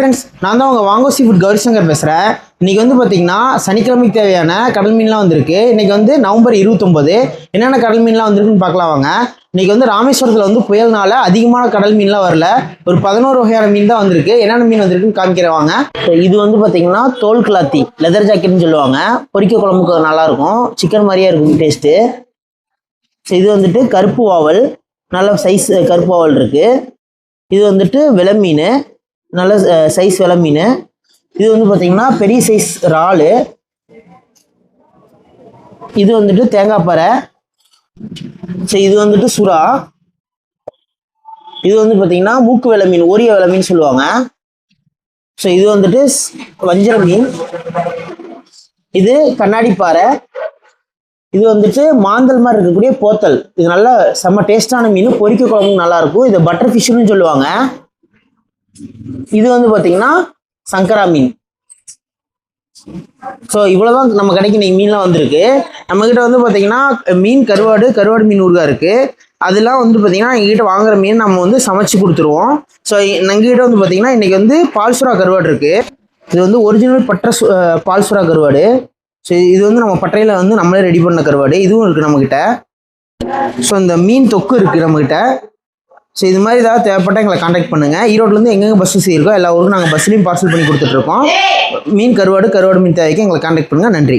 Friends நான் தான் உங்கள் வாங்கோ சீ ஃபுட் கௌரிசங்கர் பேசுகிறேன் இன்றைக்கி வந்து பார்த்திங்கன்னா சனிக்கிழமைக்கு தேவையான கடல் மீன்லாம் வந்திருக்கு. இன்றைக்கி வந்து நவம்பர் இருபத்தொம்போது என்னென்ன கடல் மீன்லாம் வந்திருக்குன்னு பார்க்கலாம் வாங்க. இன்றைக்கி வந்து ராமேஸ்வரத்தில் வந்து புயல்னால அதிகமான கடல் மீன்லாம் வரல. ஒரு பதினோரு வகையான மீன் தான் வந்திருக்கு. என்னென்ன மீன் வந்திருக்குன்னு காமிக்கிறவாங்க இது வந்து பார்த்தீங்கன்னா தோல் கிளாத்தி லெதர் ஜாக்கெட்னு சொல்லுவாங்க. பொரிக்க குழம்புக்கு நல்லாயிருக்கும். சிக்கன் மாதிரியே இருக்கும் டேஸ்ட்டு ஸோ இது வந்துட்டு கருப்பு வாவல். நல்ல சைஸ் கருப்பு வாவல் இருக்குது இது வந்துட்டு விலை மீன் நல்ல சைஸ் விலை மீன். இது வந்து பார்த்தீங்கன்னா பெரிய சைஸ் இறாலு. இது வந்துட்டு தேங்காய் பாறை. சரி இது வந்துட்டு சுறா. இது வந்து பார்த்தீங்கன்னா மூக்கு விலை மீன் ஓரிய விலை மீன் சொல்லுவாங்க. ஸோ இது வந்துட்டு வஞ்சர மீன். இது கண்ணாடி பாறை. இது வந்துட்டு மாந்தல் மாதிரி இருக்கக்கூடிய போத்தல். இது நல்ல செம்ம டேஸ்டான மீன். பொரிக்க குழம்பு நல்லா இருக்கும். இது பட்டர் ஃபிஷ்னு சொல்லுவாங்க. இது வந்து பார்த்தீங்கன்னா சங்கரா மீன். ஸோ இவ்வளோதான் நம்ம கடைக்கு இன்னைக்கு மீன்லாம் வந்திருக்கு. நம்மக்கிட்ட வந்து பார்த்தீங்கன்னா மீன் கருவாடு கருவாடு மீன் ஊருகா இருக்குது அதெல்லாம் வந்து பார்த்தீங்கன்னா எங்ககிட்ட வாங்குற மீன் நம்ம வந்து சமைச்சு கொடுத்துருவோம். ஸோ எங்ககிட்ட வந்து பார்த்தீங்கன்னா இன்றைக்கி வந்து பால்சுரா கருவாடு இருக்குது இது வந்து ஒரிஜினல் பட்டை சு- பால்சுரா கருவாடு. ஸோ இது வந்து நம்ம பட்டையில் வந்து நம்மளே ரெடி பண்ண கருவாடு. இதுவும் இருக்குது நம்மக்கிட்ட ஸோ இந்த மீன் தொக்கு இருக்குது நம்மக்கிட்ட ஸோ இது மாதிரி ஏதாவது தேவைப்பட்டால் எங்களை காண்டாக்ட் பண்ணுங்கள் ஈரோட்லேருந்து எங்கெங்கே பஸ் வசதி இருக்கோ எல்லா ஊருக்கும் நாங்கள் பஸ்லேயும் பார்சல் பண்ணி கொடுத்துட்ருக்கோம் மீன் கருவாடு கருவாடு மீன் தேவைக்கு எங்களை காண்டாக்ட் பண்ணுங்கள் நன்றி.